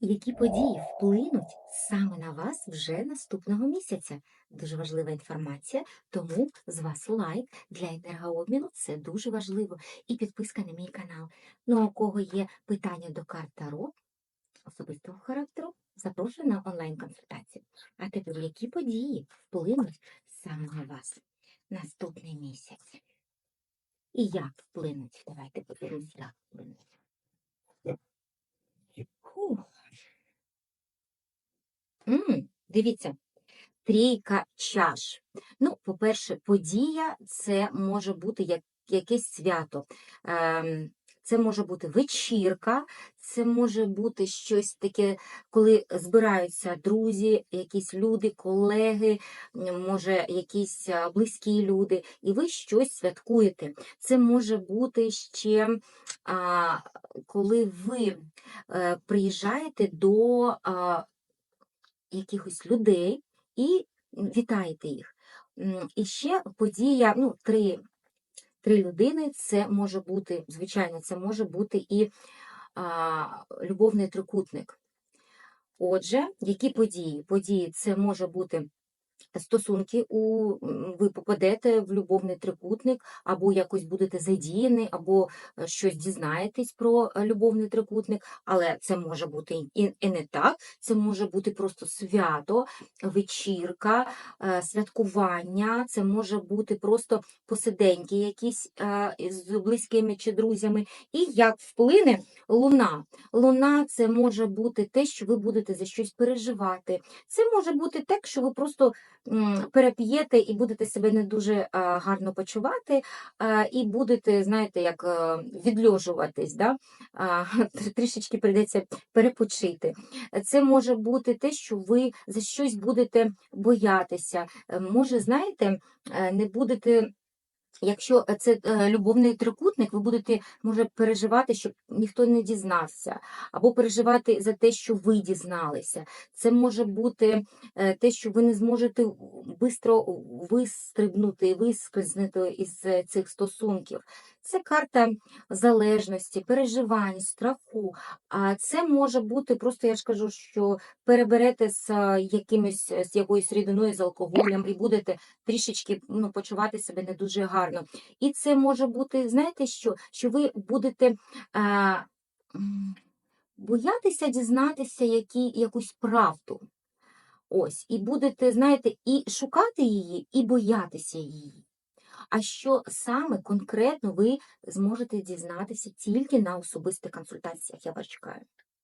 Які події вплинуть саме на вас вже наступного місяця? Дуже важлива інформація, тому з вас лайк для енергообміну це дуже важливо. І підписка на мій канал. Ну а у кого є питання до карт Таро особистого характеру, запрошую на онлайн-консультацію. А тепер які події вплинуть саме на вас наступний місяць? І як вплинуть? Давайте подивимось, як вплинуть. Фух. М, Дивіться, трійка чаш. Ну, по-перше, подія це може бути як, якесь свято. Ем, це може бути вечірка, це може бути щось таке, коли збираються друзі, якісь люди, колеги, може, якісь близькі люди, і ви щось святкуєте. Це може бути ще, коли ви е, приїжджаєте до якихось людей і вітаєте їх. І ще подія, ну, три, три людини, це може бути, звичайно, це може бути і а, любовний трикутник. Отже, які події? Події це може бути стосунки, у, ви попадете в любовний трикутник, або якось будете задіяні, або е, щось дізнаєтесь про е, любовний трикутник, але це може бути і, не так, це може бути просто свято, вечірка, е, святкування, це може бути просто посиденьки якісь з близькими чи друзями. І як вплине луна. Луна це може бути те, що ви будете за щось переживати. Це може бути так, що ви просто переп'єте і будете себе не дуже е, гарно почувати, е, і будете, знаєте, як е, відльожуватись, да? Трішечки прийдеться перепочити. Це може бути те, що ви за щось будете боятися. Може, знаєте, не будете. Якщо це е, любовний трикутник, ви будете може переживати, щоб ніхто не дізнався, або переживати за те, що ви дізналися. Це може бути е, те, що ви не зможете швидко вистрибнути, вискользнути із е, цих стосунків. Це карта залежності, переживань, страху. А це може бути просто, я ж кажу, що переберете з е, якимось з якоюсь рідиною, з алкоголем, і будете трішечки ну, почувати себе не дуже гарно. І це може бути, знаєте що? Що ви будете а, боятися дізнатися які, якусь правду. Ось, і будете, знаєте, і шукати її, і боятися її. А що саме конкретно ви зможете дізнатися тільки на особистих консультаціях, я вас чекаю.